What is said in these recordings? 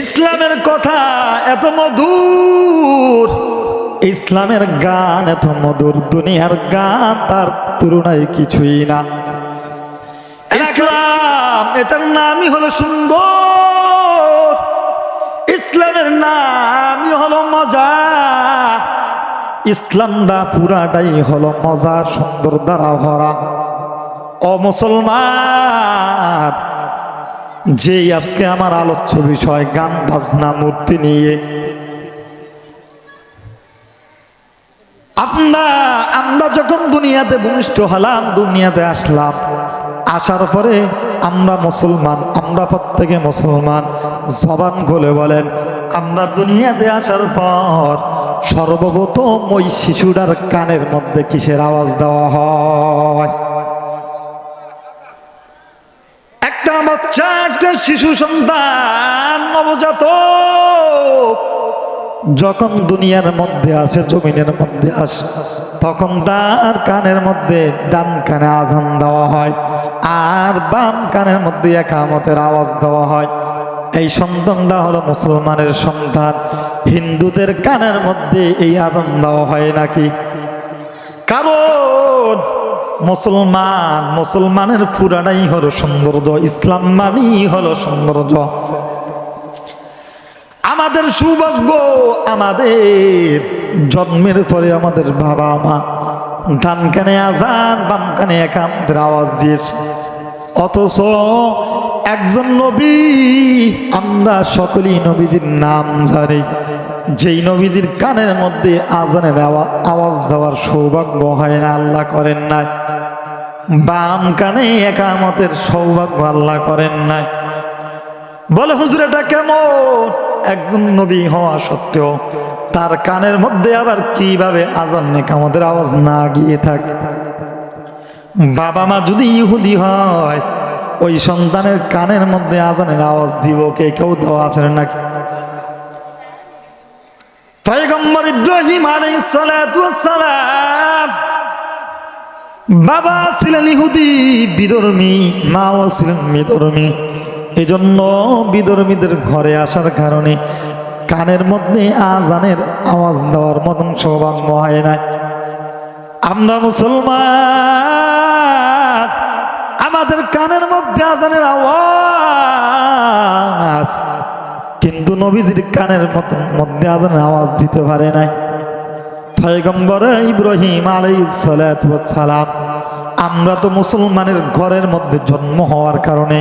ইসলামের কথা এত মধুর, ইসলামের গান এত মধুর, দুনিয়ার গান তার তুলনায় কিছুই না। ইসলাম, এটার নামই হলো সুন্দর, ইসলামের নামই হলো মজা, ইসলামটা পুরাটাই হলো মজা, সুন্দর দ্বারা ভরা। ও মুসলমান যে আজকে আমার আলোচ্য বিষয়, গান, বাজনা, মূর্তি নিয়ে। আমরা আমরা যখন দুনিয়াতে ভূমিষ্ঠ হলাম, দুনিয়াতে আসলাম, আসার পরে আমরা মুসলমান, আমরা প্রত্যেকে মুসলমান, জবান খুলে বলেন, আমরা দুনিয়াতে আসার পর সর্বপ্রথম ওই শিশুটার কানের মধ্যে কিসের আওয়াজ দেওয়া হয়? একটা বাচ্চা, একটা শিশু সন্তান, নবজাতক। যখন দুনিয়ার মধ্যে আসে, জমিনের মধ্যে আসে, তখন তার কানের মধ্যে ডান কানে আজান দেওয়া হয় আর বাম কানের মধ্যে একামতের আওয়াজ দেওয়া হয়। এই সন্তানটা হলো মুসলমানের সন্তান। হিন্দুদের কানের মধ্যে এই আজান দেওয়া হয় নাকি? মুসলমান, মুসলমানের পুরাটাই হলো সৌন্দর্য, ইসলাম মানেই হলো সৌন্দর্য। আমাদের সৌভাগ্য আমাদের জন্মের পরে আমাদের বাবা মা ডান কানে আজান বাম কানে একান্তের আওয়াজ দিয়েছে। অথচ একজন নবী, আমরা সকলেই নবীজির নাম জানি। যেই নবীজির কানের মধ্যে আজানের আওয়া- আওয়াজ দেওয়ার সৌভাগ্য হয় না, আল্লাহ করেন নাই। বাম কানে একামতের সৌভাগ্য আল্লাহ করেন নাই। বলে, হুজুর, এটা কেমন? একজন নবী হওয়া সত্ত্বেও তার কানের মধ্যে আবার কীভাবে আজান নেক আমাদের আওয়াজ না গিয়ে থাকে? বাবা মা যদি ইহুদি হয়, ওই সন্তানের কানের মধ্যে আজানের আওয়াজ দিব কে? কেউ দেওয়া আছে নাকি? পয়গম্বর ইব্রাহিম আলাইহিস সালাতু ওয়াস সালাম, বাবা ছিলেন ইহুদি, বিধর্মী, মাও ছিলেন বিধর্মী। এই জন্য বিধর্মীদের ঘরে আসার কারণে কানের মধ্যে আজানের আওয়াজ দেওয়ার মতন সৌভাগ্য হয় না আমরা মুসলমান, আমাদের কানের মধ্যে আজানের আওয়াজ নবীজির কানের মধ্যে আজানের আওয়াজ দিতে পারে নাই। পয়গম্বর ইব্রাহিম সালাম, আমরা তো মুসলমানের ঘরের মধ্যে জন্ম হওয়ার কারণে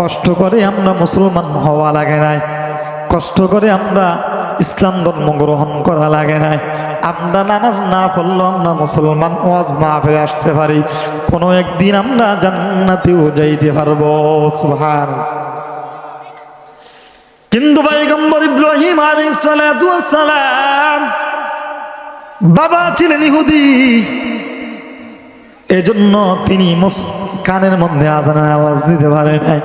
কষ্ট করে আমরা মুসলমান হওয়া লাগে নাই। কষ্ট করে আমরা ইসলাম ধর্ম গ্রহণ করা লাগে নাই। আমরা নামাজ না পড়লেও আমরা মুসলমান ওয়াজ মাহফে আসতে পারি। কোনো একদিন আমরা জান্নাতেও যাইতে পারব সুবহান কিন্তু পয়গম্বর ইব্রাহিম সালাম বাবা ছিলেন ইহুদি। এজন্য তিনি কানের মধ্যে আজানের আওয়াজ দিতে পারে নাই।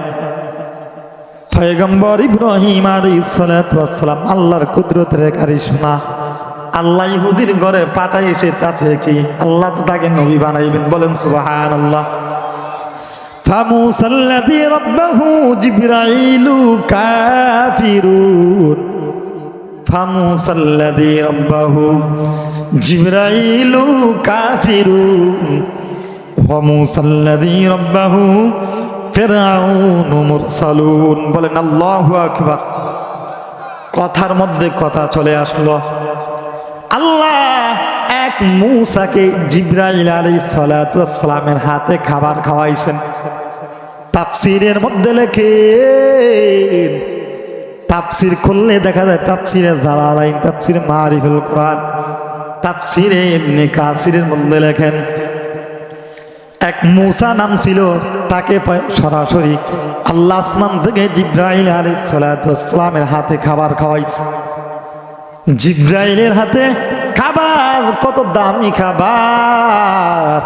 পয়গম্বর ইব্রাহিম ওয়াস সালাম আল্লাহর কুদরতের কারিশমা আল্লাহ ইহুদির ঘরে পাঠাইছে তাতে কি? আল্লাহ তো তাকে নবী বানাইবেন, বলেন সুবহানাল্লাহ। فموسى الذي ربه جبرائيل كافرون فموسى الذي ربه جبرائيل كافر وموسى الذي ربه فرعون مرسلون বলেন আল্লাহু আকবার কথার মধ্যে কথা চলে আসলো আল্লাহ এক মূসাকে জিব্রাইল আলাইহিস সালাতু ওয়াস হাতে খাবার খাওয়াইছেন। তাফসিরের মধ্যে লেখে, তাফসির খুললে দেখা যায় তাফসিরে জালালাইন, তাফসিরে মারিফুল কোরআন, তাফসিরে এমনি কাসিরের মধ্যে লেখেন, এক মুসা নাম ছিল, তাকে সরাসরি আল্লাহ আসমান থেকে জিব্রাইল আলাইহিস সালাতু ওয়াস সালামের হাতে খাবার খাওয়াইছে। জিব্রাইলের হাতে খাবার, কত দামি খাবার।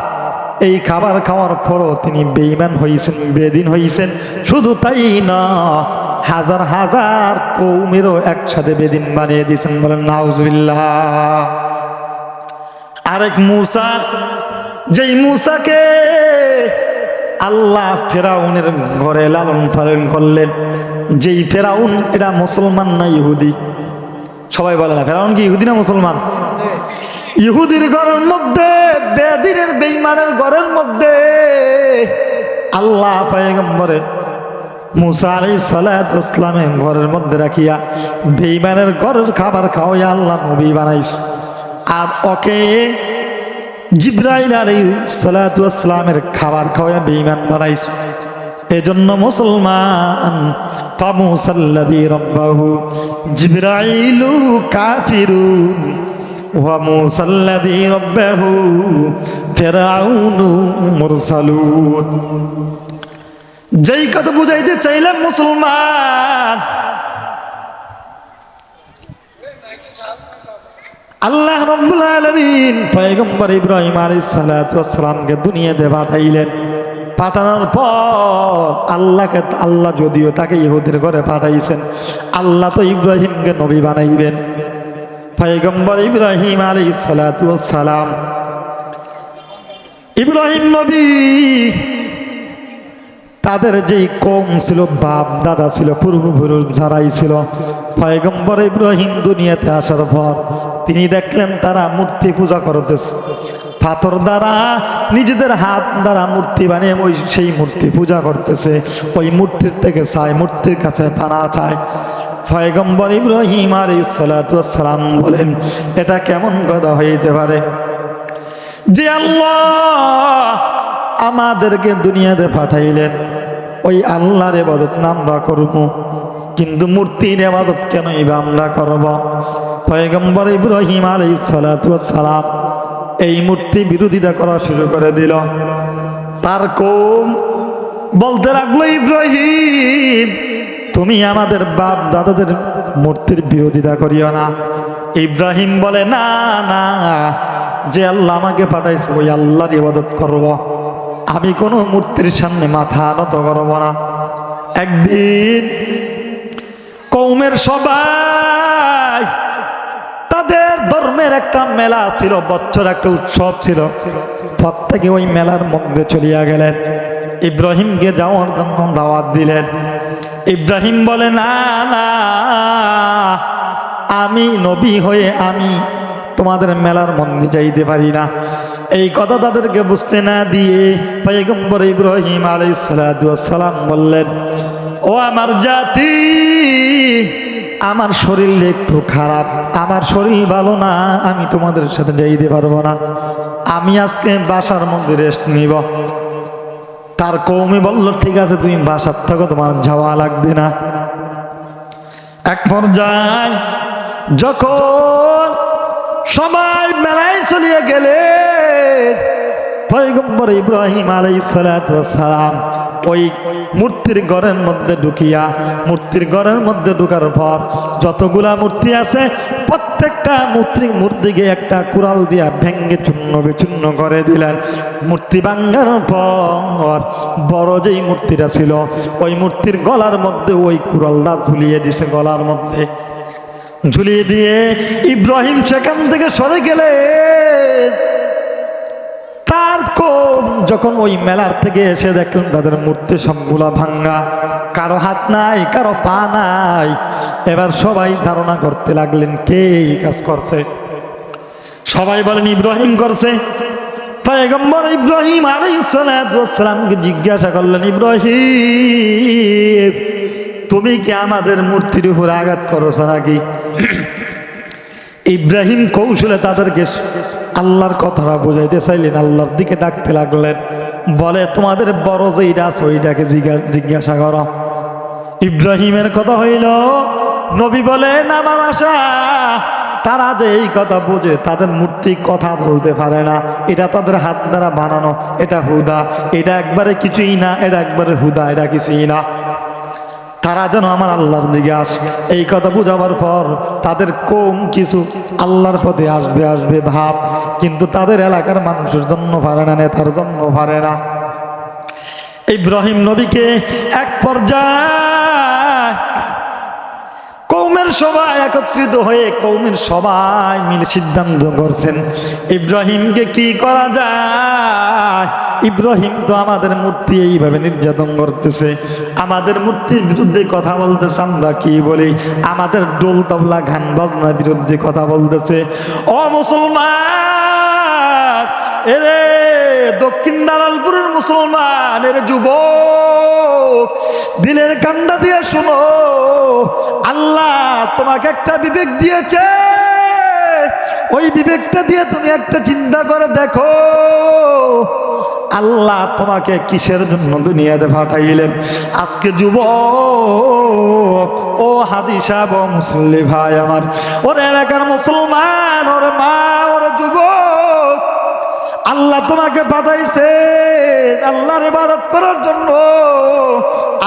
এই খাবার খাওয়ার পরও তিনি বেইমান হয়েছেন বেদিন হয়েছেন শুধু তাই না, হাজার হাজার কৌমেরও একসাথে বেদিন বানিয়ে দিয়েছেন বলেন, নাউজুবিল্লাহ। আরেক মুসা, যেই মুসাকে আল্লাহ ফেরাউনের ঘরে লালন পালন করলেন, যেই ফেরাউন, এটা মুসলমান না ইহুদি? সবাই বলে না, ফেরাউন কি ইহুদি না মুসলমান? ইহুদির ঘরের মধ্যে, বেদিনের বেইমানের ঘরের মধ্যে আল্লাহ পায়গম্বরে মুসা আলাই সালাত ইসলামের ঘরের মধ্যে রাখিয়া বেইমানের ঘরের খাবার খাওয়াইয়া আল্লাহ নবী বানাইস আর ওকে জিব্রাইল আলী সালাতামের খাবার খাওয়া বেইমান বানাইস এজন্য মুসলমান ফামুসাল্লাদি রব্বাহু জিব্রাইলু কাফিরুন ওয়া মুসাল্লাদি রব্বাহু ফিরআউনু মুরসালুন। যেই কথা বুঝাইতে চাইলাম মুসলমান, আল্লাহ রব্বুল আলামিন পয়গম্বর ইব্রাহিম আলাইহিস সালাতু ওয়াস সালামকে দুনিয়াতে পাঠাইলেন। পাঠানোর পর আল্লাহকে আল্লাহ যদিও তাকে ইহুদের ঘরে পাঠাইছেন, আল্লাহ তো ইব্রাহিমকে নবী বানাইবেন। পয়গম্বর ইব্রাহিম সালাতু সালাম। ইব্রাহিম নবী, তাদের যেই কম ছিল, বাপ দাদা ছিল, পূর্বপুরুষ যারাই ছিল, পয়গম্বর ইব্রাহিম দুনিয়াতে আসার পর তিনি দেখলেন তারা মূর্তি পূজা করতেছে। পাথর দ্বারা নিজেদের হাত দ্বারা মূর্তি বানিয়ে ওই সেই মূর্তি পূজা করতেছে। ওই মূর্তির থেকে চায়, মূর্তির কাছে পানা চায়। পয়গম্বর ইব্রাহিম আর সালাম বলেন, এটা কেমন কথা হইতে পারে? যে আল্লাহ আমাদেরকে দুনিয়াতে পাঠাইলেন, ওই আল্লাহর এবাদত আমরা করব। কিন্তু মূর্তির এবাদত কেনই বা আমরা করব? পয়গম্বর ইব্রাহিম আলাই সালাম এই মূর্তি বিরোধিতা করা শুরু করে দিল। তার কম বলতে লাগল, ইব্রাহিম, তুমি আমাদের বাপ দাদাদের মূর্তির বিরোধিতা করিও না। ইব্রাহিম বলে, না না, যে আল্লাহ আমাকে পাঠাইছে ওই আল্লাহর ইবাদত করব। আমি কোনো মূর্তির সামনে মাথা নত করব না। একদিন কৌমের সবাই ধর্মের একটা মেলা ছিল, বছর একটা উৎসব ছিল। প্রত্যেকে ওই মেলার মধ্যে চলিয়া গেলেন। ইব্রাহিমকে যাওয়ার জন্য দাওয়াত দিলেন। ইব্রাহিম বলে, না না, আমি নবী হয়ে আমি তোমাদের মেলার মন্দির যাইতে পারি না। এই কথা তাদেরকে বুঝতে না দিয়ে পয়গম্বর ইব্রাহিম আলাই সালাম বললেন, ও আমার জাতি আমার শরীর একটু খারাপ, আমার শরীর ভালো না, আমি তোমাদের সাথে যাইতে পারব না। আমি আজকে বাসার মধ্যে রেস্ট নিব। তার কৌমি বলল, ঠিক আছে, তুমি বাসার থাকো তোমার যাওয়া লাগবে না। এক পর্যায়ে যখন সবাই মেলায় চলিয়ে গেলে পয়গম্বর ইব্রাহিম আলাই সালাম ওই মূর্তির ঘরের মধ্যে ঢুকিয়া, মূর্তির ঘরের মধ্যে ঢুকার পর যতগুলা মূর্তি আছে, প্রত্যেকটা মূর্তি মূর্তিকে একটা কুড়াল দিয়া ভেঙ্গে চূর্ণ বিচূর্ণ করে দিলেন। মূর্তি ভাঙ্গার পর বড় যেই মূর্তিটা ছিল, ওই মূর্তির গলার মধ্যে ওই কুড়ালটা ঝুলিয়ে দিছে গলার মধ্যে। ঝুলিয়ে দিয়ে ইব্রাহিম সেখান থেকে সরে গেলে তার যখন ওই মেলার থেকে এসে দেখলেন তাদের মূর্তি সবগুলা ভাঙ্গা, কারও হাত নাই, কারও পা নাই। এবার সবাই ধারণা করতে লাগলেন, কে এই কাজ করছে? সবাই বলেন, ইব্রাহিম করছে। পয়গম্বর ইব্রাহিম আলাইসালামকে জিজ্ঞাসা করলেন, ইব্রাহিম, তুমি কি আমাদের মূর্তির উপর আঘাত করছ নাকি? ইব্রাহিম কৌশলে তাদেরকে আল্লাহর কথাটা বুঝাইতে চাইলেন, আল্লাহর দিকে ডাকতে লাগলেন। বলে, তোমাদের বড় যেইটা আছে, ওইটাকে জিজ্ঞাসা করো। ইব্রাহিমের কথা হইল, নবী বলেন আমার আশা, তারা যে এই কথা বোঝে, তাদের মূর্তি কথা বলতে পারে না। এটা তাদের হাত দ্বারা বানানো, এটা হুদা। এটা একবারে কিছুই না, এটা একবারে হুদা, এটা কিছুই না। তারা যেন আমার আল্লাহর দিকে আসে। এই কথা বুঝাবার পর তাদের কম কিছু আল্লাহর পথে আসবে আসবে ভাব। কিন্তু তাদের এলাকার মানুষের জন্য পারে না, নেতার জন্য পারে না। ইব্রাহিম নবীকে এক পর্যায়ে কৌমের সবাই একত্রিত হয়ে কৌমের সবাই মিলে সিদ্ধান্ত করছেন। ইব্রাহিমকে কি করা যায়? ইব্রাহিম তো আমাদের মূর্তি এইভাবে নির্যাতন করতেছে। আমাদের মূর্তির বিরুদ্ধে কথা বলতেছে, আমরা কি বলি? আমাদের ডোল তবলা, গান বাজনার বিরুদ্ধে কথা বলতেছে। ও মুসলমান, এরে দালালপুরের মুসলমান এর যুবক, দিলের কান্ডা দিয়ে শোনো। আল্লাহ তোমাকে একটা বিবেক দিয়েছে। ওই বিবেকটা দিয়ে তুমি একটা চিন্তা করে দেখো। আল্লাহ তোমাকে কিসের জন্য দুনিয়াতে পাঠাইলেন? আজকে যুব ও হাজি সাহেব মুসল্লি ভাই আমার, ওর এলাকার মুসলমান, ওর মা আল্লাহ তোমাকে পাঠাইছে আল্লাহর ইবাদত করার জন্য।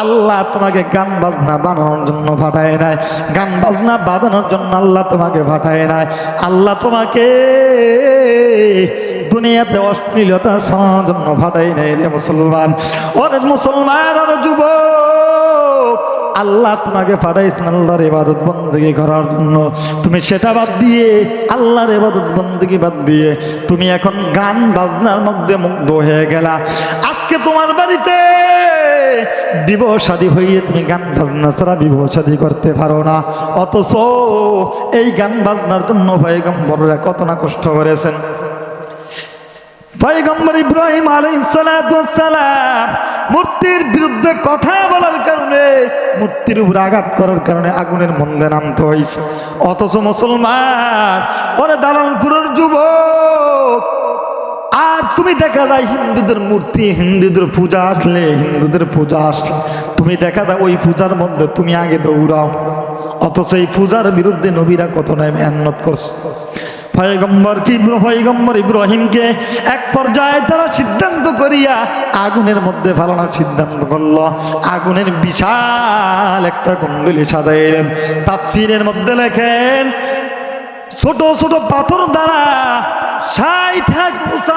আল্লাহ তোমাকে গান বাজনা বানানোর জন্য পাঠায় নাই। গান বাজনা বাজানোর জন্য আল্লাহ তোমাকে পাঠায় নাই। আল্লাহ তোমাকে দুনিয়াতে অশ্লীলতা শোনার জন্য পাঠায় নাই রে মুসলমান। ওরে মুসলমান, ওরে যুবক। আল্লাহ তোমাকে পাঠাইছেন আল্লাহর ইবাদত বন্দী করার জন্য। তুমি সেটা বাদ দিয়ে আল্লাহর ইবাদত বন্দী বাদ দিয়ে তুমি এখন গান বাজনার মধ্যে মুগ্ধ হয়ে গেলা। আজকে তোমার বাড়িতে বিবাহ শাদী হইয়ে তুমি গান বাজনা ছাড়া বিবাহ শাদী করতে পারো না। অথচ এই গান বাজনার জন্য ভাই পয়গম্বররা কত না কষ্ট করেছেন। পয়গম্বর ইব্রাহিম আলাইসালাম মূর্তির বিরুদ্ধে কথা বলার কারণে মূর্তির উপর আঘাত করার কারণে আগুনের মন্দে নামতে হয়েছে অথচ মুসলমান, ওরে দালানপুরের যুবক, আর তুমি দেখা যায় হিন্দুদের মূর্তি, হিন্দুদের পূজা আসলে, হিন্দুদের পূজা আসলে। তুমি দেখা যায় ওই পূজার মধ্যে তুমি আগে দৌড়াও। অথচ এই পূজার বিরুদ্ধে নবীরা কত নয় মেহনত করছে। পয়গম্বর কি পয়গম্বর ইব্রাহিমকে এক পর্যায়ে তারা সিদ্ধান্ত করিয়া আগুনের মধ্যে ফালানোর সিদ্ধান্ত করল। আগুনের বিশাল একটা কুণ্ডলি সাজাইলেন। তাপসিরের মধ্যে লেখেন, ছোট ছোট পাথর দ্বারা ষাট হাত গজ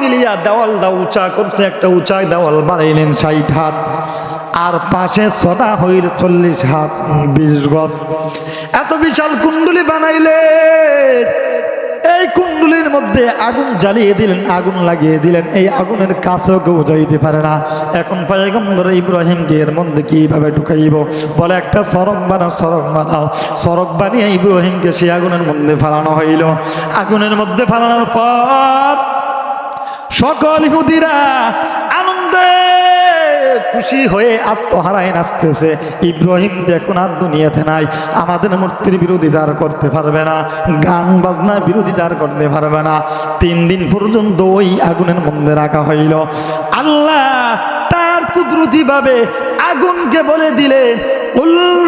মিলিয়া দেওয়াল দা উঁচা করছে, একটা উঁচা দেওয়াল বানাইলেন ষাট হাত। আর পাশে ছটা হইল চল্লিশ হাত, বিশ গজ। এত বিশাল কুণ্ডলি বানাইলেন। এই কুণ্ডলির মধ্যে আগুন জ্বালিয়ে দিলেন, আগুন লাগিয়ে দিলেন। এই আগুনের কাছেও কেউ যাইতে পারে না। এখন পয়গম্বর ইব্রাহিমকে এর মধ্যে কীভাবে ঢুকাইব? বলে, একটা সড়ক বানাও সড়ক বানাও। সড়ক বানিয়ে ইব্রাহিমকে সেই আগুনের মধ্যে ফালানো হইল। আগুনের মধ্যে ফালানোর পর সকল ইহুদিরা আনন্দে খুশি হয়ে আত্মহারায় নাচতেছে। ইব্রাহিম দেখুন আর দুনিয়াতে নাই। আমাদের মূর্তির বিরোধিতা আর করতে পারবে না। গান বাজনা বিরোধিতা আর করতে পারবে না। তিন দিন পর্যন্ত ওই আগুনের মধ্যে রাখা হইল। আল্লাহ তার কুদরতি ভাবে আগুনকে বলে দিলেন উল্লাহ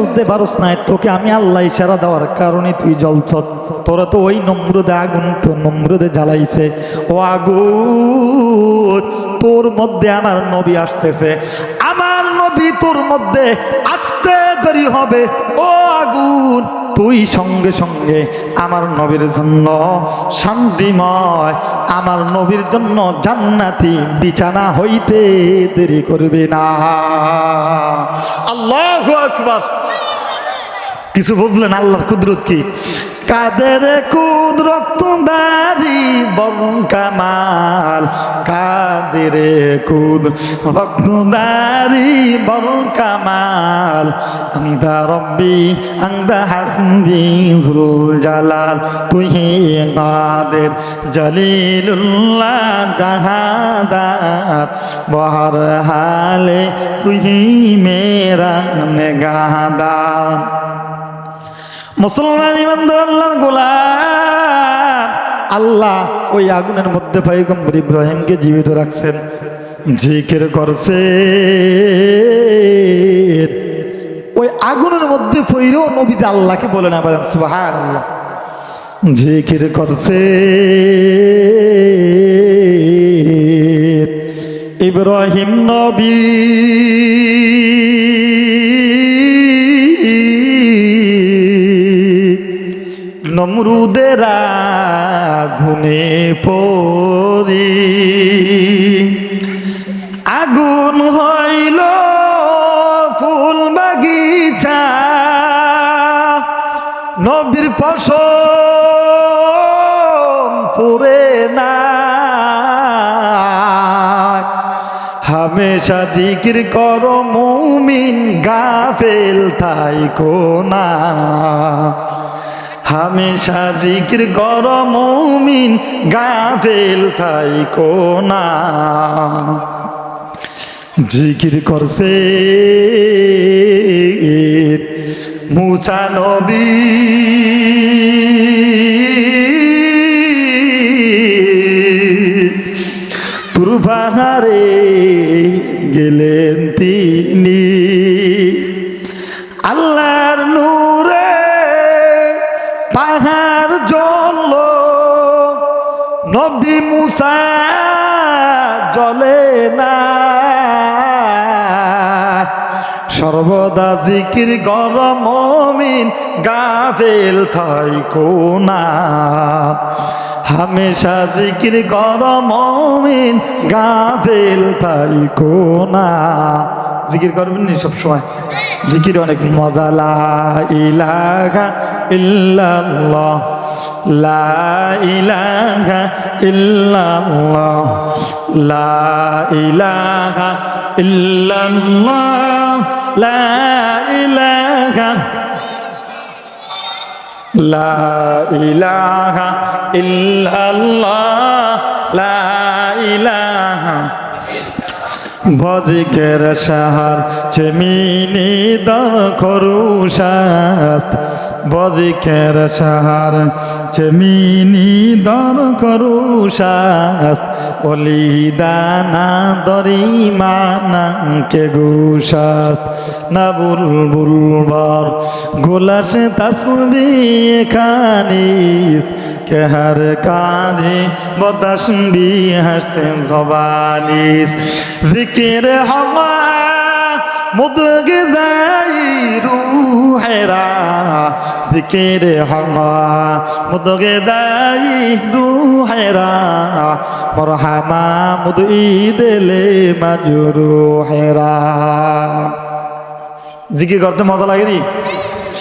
জ্বলতে পারস না তোকে আমি আল্লাহ ইশারা দেওয়ার কারণে তুই জ্বলছ তোরা তো ওই নম্রদে আগুন, তো নম্রদে জ্বালাইছে। ও আগুন, তোর মধ্যে আমার নবী আসতেছে। আমার নবী তোর মধ্যে আসতে দেরি হবে। ও আগুন, তুই সঙ্গে সঙ্গে আমার নবীর জন্য শান্তিময়, আমার নবীর জন্য জান্নাতি বিছানা হইতে দেরি করবে না। আল্লাহ আকবার। কিছু বুঝলেন আল্লাহর কুদরত কি? কাদের কুদরত দারি বরং কামাল? কাদের কুদ রক্তদারি বরং কামাল? আন্দা রব্বি আন্দা হাসবি জুল জালাল। তুই কাদের জলিলুল্লাহ জাহাদার। বহর হালে তুই মেরা নেগাদার। মুসলমান ইমানদার আল্লাহর গোলাম। আল্লাহ ওই আগুনের মধ্যে পয়গম্বর ইব্রাহিমকে জীবিত রাখছেন। জিকির করছে। ওই আগুনের মধ্যে পইরেও নবীতে আল্লাহকে বলে না বলেন সুবাহান আল্লাহ জিকির করছে। ইব্রাহিম নবী আগুনে পড়ি। আগুন হইল ফুল বাগিচা। নবীর ফসল পুরে না। হামেশা জিকির কর মুমিন গাফেল, তাই কোনা হামেশা জিকির কর মুমিন গাফেল তাই কোনা জিকির করছে মুসা নবী। তুর গেলেন তিনি। সর্বদা জিকির গরম মমিন, গাফেল থাই কোনা হামেশা জিকির গরম মমিন, গাফেল থাই কোনা জিকির করবেন নি সবসময়? জিকির অনেক মজা। লা ইলাহা ইল্লাল্লাহ। লা ইলাহা ইল্লাল্লাহ। লা ইলাহা ইল্লাল্লাহ। লা ইলাহা লা ইলাহা ইল্লাল্লাহ লা ইলাহা। ভজিকের সাহার চেমিনি দর করুশাস্ত বদিকের সাহার চেমিনি দর করুশাস্ত অলিদানা দরি মানাকে গুশাস্ত না বুলবুলবার গোলাসে তসবি খানিস কেহার কানে বদাস বি হাসতে জবানিস জিকির হওয়া মুদগে দাই জিকির হওয়া, মুদগে দাই রুহেরা মরহামা মুদই দেলে মাজুরু হেরা জিকির করতে মজা লাগেনি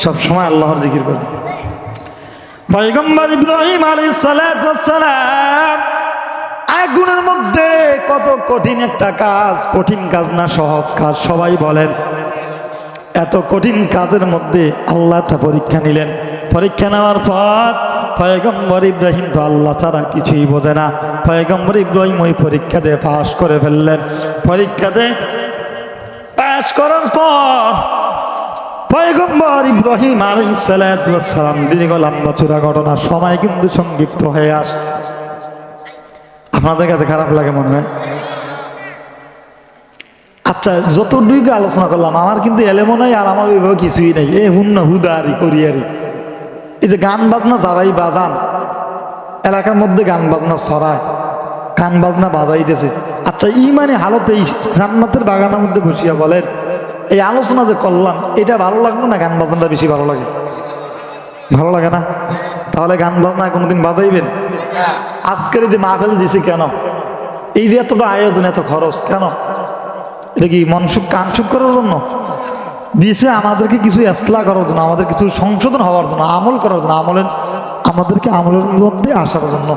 সব সময় আল্লাহর জিকির করবে পয়গম্বর ইব্রাহিম ওয়াস সালাম, আগুনের মধ্যে কত কঠিন একটা কাজ, কঠিন কাজ না, সহজ কাজ, সবাই বলেন। এত কঠিন কাজের মধ্যে আল্লাহটা পরীক্ষা নিলেন। পরীক্ষা নেওয়ার পর পয়গম্বর ইব্রাহিম তো আল্লাহ ছাড়া কিছুই বোঝে না। পয়গম্বর ইব্রাহিম ওই পরীক্ষা পরীক্ষাতে পাশ করে ফেললেন। পরীক্ষাতে পাশ করার পর পয়গম্বর ইব্রাহিম আলাইসালাম দীর্ঘ লম্বা চূড়া ঘটনার সময় কিন্তু সংক্ষিপ্ত হয়ে আস। আপনাদের কাছে খারাপ লাগে মনে হয়? আচ্ছা যত যতটুকু আলোচনা করলাম, আমার কিন্তু এলেমো নাই আর আমার ওইভাবে কিছুই নাই। এ হুন না হুদারি করিয়ারি এই যে গান বাজনা যারাই বাজান, এলাকার মধ্যে গান বাজনা ছড়ায়, গান বাজনা বাজাইতেছে। আচ্ছা ইমানে হালতে এই জান্নাতের বাগানের মধ্যে বসিয়া বলেন, এই আলোচনা যে করলাম, এটা ভালো লাগল না গান বাজনাটা বেশি ভালো লাগে? ভালো লাগে না? তাহলে গান বাজনা কোনোদিন বাজাইবেন? আজকের যে মাহফিল দিছে কেন? এই যে এতটা আয়োজন, এত খরচ, কেন? এটা কি মনসুখ কানসুখ করার জন্য? দিয়েছে আমাদেরকে কিছু এসলা করার জন্য, আমাদের কিছু সংশোধন হওয়ার জন্য, আমল করার জন্য, আমলের, আমাদেরকে আমলের মধ্যে আসার জন্য।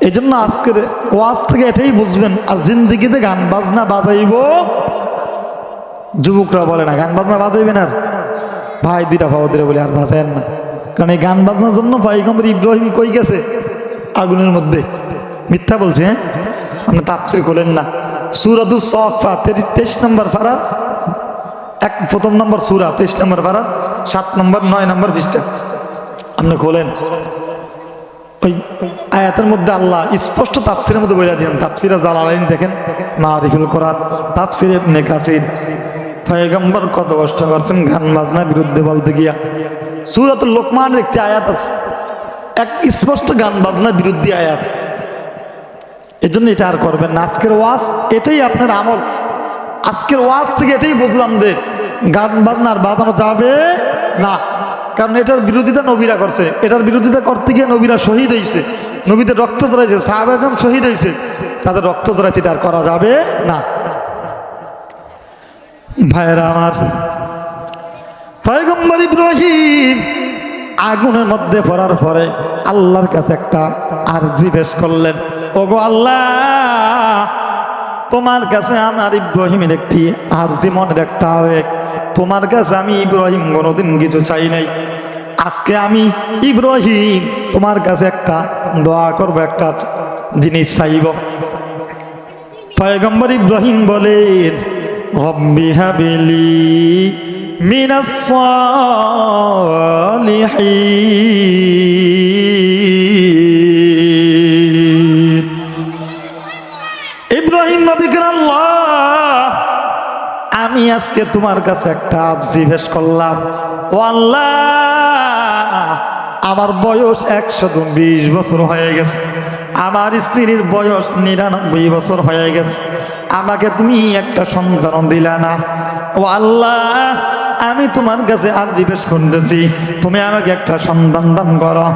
এই জন্য আজকের ওয়াজ থেকে এটাই বুঝবেন, আর জিন্দিগিতে গান বাজনা বাজাইব। যুবকরা বলে না, গান বাজনা বাজাইবেন আর? ভাই, দুইটা ভাও দিলে বলে, আর বাজায়েন না। কারণ এই গান বাজনার জন্য পয়গম্বর ইব্রাহিম কই গেছে? আগুনের মধ্যে। মিথ্যা বলছে হ্যাঁ? আপনি তাপসির খোলেন না। তেইশ নম্বর এক, প্রথম নম্বর সুরা, তেইশ নম্বর সাত নম্বর, নয় নম্বর আপনি ওই আয়াতের মধ্যে আল্লাহ স্পষ্ট তাপসিরের মধ্যে জালালাইন দেখেন। পয়গম্বর কত কষ্ট গান বিরুদ্ধে বলতে গিয়া। সুরাতুল লোকমানের একটি আয়াত আছে। এক স্পষ্ট গান বাজনার বিরুদ্ধে আয়াত। এই জন্য এটা আর করবেন না। আজকের ওয়াজ এটাই আপনার আমল। আজকের ওয়াজ থেকে এটাই বুঝলাম যে গান বাজনার বাজানো যাবে না। কারণ এটার বিরোধিতা নবীরা করছে। এটার বিরোধিতা করতে গিয়ে নবীরা শহীদ হয়েছে নবীদের রক্ত জড়াইছে, সাহাব একদম শহীদ হয়েছে তাদের রক্ত জড়াইছে, এটা আর করা যাবে না। ভাইয়েরা আমার, পয়গম্বর ইব্রাহিম আগুনের মধ্যে পড়ার পরে আল্লাহর কাছে একটা আরজি পেশ করলেন। ওগো আল্লাহ, তোমার কাছে আমার ইব্রাহিমের একটি আরজি মনের একটা আবেগ। তোমার কাছে আমি ইব্রাহিম কোনোদিন কিছু চাই নাই। আজকে আমি ইব্রাহিম তোমার কাছে একটা দোয়া করব, একটা জিনিস চাইব। পয়গম্বর ইব্রাহিম বলেন, রব্বি হাবিলি মিনাস সালিহিন। আজকে তোমার কাছে একটা জিজ্ঞেস করলাম। ও আল্লাহ, আমার বয়স একশো বিশ বছর হয়ে গেছে। আমার স্ত্রীর বয়স নিরানব্বই বছর হয়ে গেছে। আমাকে তুমি একটা সন্তান দিলা না। ও আল্লাহ, আমি তোমার কাছে আর জিজ্ঞেস করতেছি। তুমি আমাকে একটা সন্তান দান করো।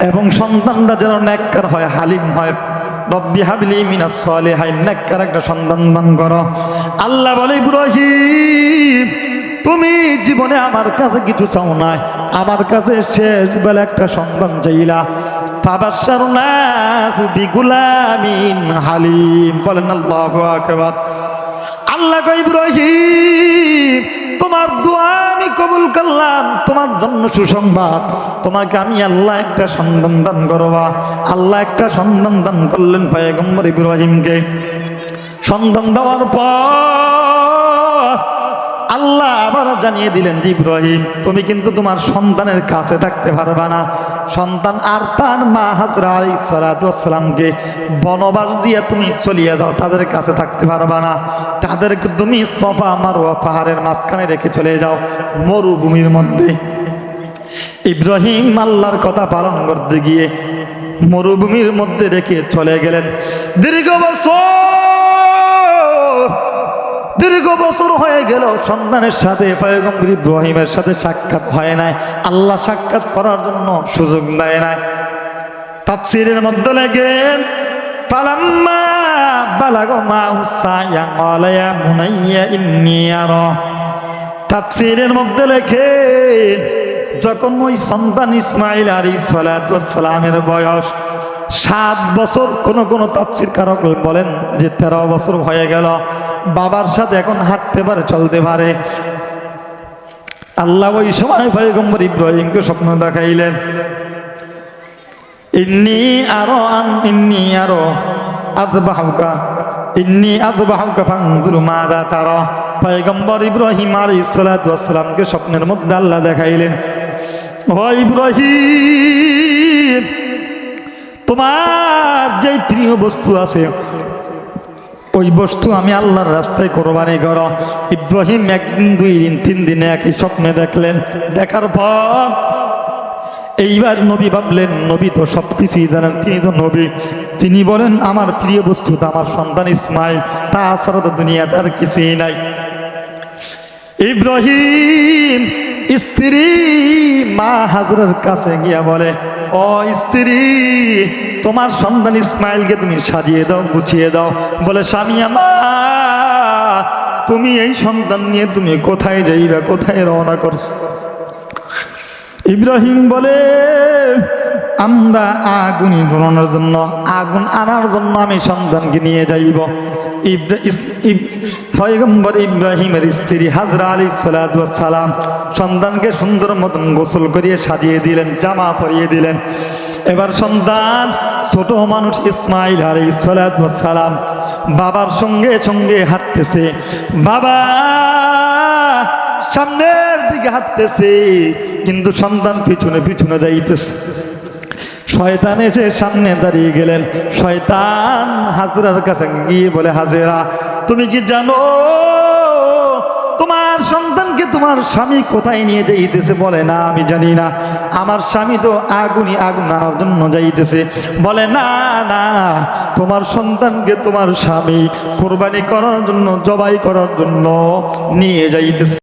এবং সন্তানটা যেন নেককার হয়, হালিম হয়। রব্বি হাবলি মিনাস সালিহাইন, নেককার একটা সন্তান দান করো। আল্লাহ বলে, ইব্রাহিম, তুমি জীবনে আমার কাছে কিছু চাও নাই আমার কাছে শেষ বেলা একটা সন্তান চাইলা। ফাবাসার না বিগুলামিন হালিম। বলেন, আল্লাহ আকবার। আল্লাহ ইব্রাহিম তোমার দোয়া আমি কবুল করলাম। তোমার জন্য সুসংবাদ। তোমাকে আমি আল্লাহ একটা সন্ধান দান করবা। আল্লাহ একটা সন্ধান দান করলেন পায়গম্বর ইব্রাহিমকে। সন্ধান দেওয়ার পর আল্লাহ আবার জানিয়ে দিলেন যে ইব্রাহিম তুমি কিন্তু তোমার সন্তানের কাছে থাকতে পারবে না। সন্তান আর তার মা হাজরা আলী সালাতামকে বনবাস দিয়ে তুমি চলিয়ে যাও, তাদের কাছে থাকতে পারবে না। তাদেরকে তুমি সফা মারোয়া পাহাড়ের মাঝখানে রেখে চলে যাও মরুভূমির মধ্যে। ইব্রাহিম আল্লাহর কথা পালন করতে গিয়ে মরুভূমির মধ্যে রেখে চলে গেলেন। দীর্ঘ বছর দীর্ঘ বছর হয়ে গেল, সন্তানের সাথে, পয়গম্বর ইব্রাহিমের সাথে সাক্ষাৎ হয় নাই। আল্লাহ সাক্ষাৎ করার জন্য সুযোগ দেয় নাই। তাফসিরের মধ্যে লেগেন পালাম্মা বালাগ মা হুসাইয়া মালায়া মুনাইয়া ইন্নি আরা। তাফসিরের মধ্যে লেখে, যখন ওই সন্তান ইসমাইল আলী সালামের বয়স, সাত বছর, কোন কোন তাফসির কারক বলেন যে তেরো বছর হয়ে গেল। বাবার সাথে এখন হাঁটতে পারে, চলতে পারে। আল্লাহ ওই সময় পয়গম্বর ইব্রাহিমকে স্বপ্ন দেখাইলেন। ইন্নি আরও আন, ইন্নি আরও আদবাহুকা, ইন্নি আদবাহুকা ফাংদুরু মাদা তারা। পয়গম্বর ইব্রাহিম সালাতু ওয়াসসালামকে স্বপ্নের মধ্যে আল্লাহ দেখাইলেন। ও ইব্রাহিম, তোমার যেই প্রিয় বস্তু আছে ওই বস্তু আমি আল্লাহর রাস্তায় কোরবানি করো। ইব্রাহিম একদিন, দুই দিন, তিন দিনে একই স্বপ্নে দেখলেন। দেখার পর এইবার নবী ভাবলেন, নবী তো সব কিছুই জানেন, তিনি তো নবী। তিনি বলেন, আমার প্রিয় বস্তু তো আমার সন্তান ইসমাইল তাছাড়া তো দুনিয়াতে আর কিছুই নাই। ইব্রাহিম স্ত্রী মা হাজরের কাছে গিয়া বলে, ও স্ত্রী, তোমার সন্তান ইসমাইলকে তুমি সাজিয়ে দাও, গুছিয়ে দাও। বলে, স্বামী আমার, তুমি এই সন্তান নিয়ে তুমি কোথায় যাইবা, কোথায় রওনা করছ? ইব্রাহিম বলে, আমরা আগুনই গ্রহণের জন্য, আগুন আনার জন্য আমি সন্তানকে নিয়ে যাইব। পয়গম্বর ইব্রাহিমের স্ত্রী হাজরা আলী সালাম সন্তানকে সুন্দর মতন গোসল করিয়ে সাজিয়ে দিলেন, জামা পরিয়ে দিলেন। এবার সন্তান ছোট মানুষ ইসমাইল আলী সালাম বাবার সঙ্গে সঙ্গে হাঁটতেছে। বাবা, সামনের দিকে হাঁটতেছে, কিন্তু সন্তান পিছনে পিছনে যাইতেছে। শয়তান এসে সামনে দাঁড়িয়ে গেলেন। শয়তান হাজরার কাছে গিয়ে বলে, হাজেরা, তুমি কি জানো? তোমার সন্তানকে তোমার স্বামী কোথায় নিয়ে যাইতেছে বলে? না, আমি জানি না। আমার স্বামী তো আগুনই আগুন আনার জন্য যাইতেছে। বলে, না না, তোমার সন্তানকে তোমার স্বামী কোরবানি করার জন্য, জবাই করার জন্য নিয়ে যাইতেছে।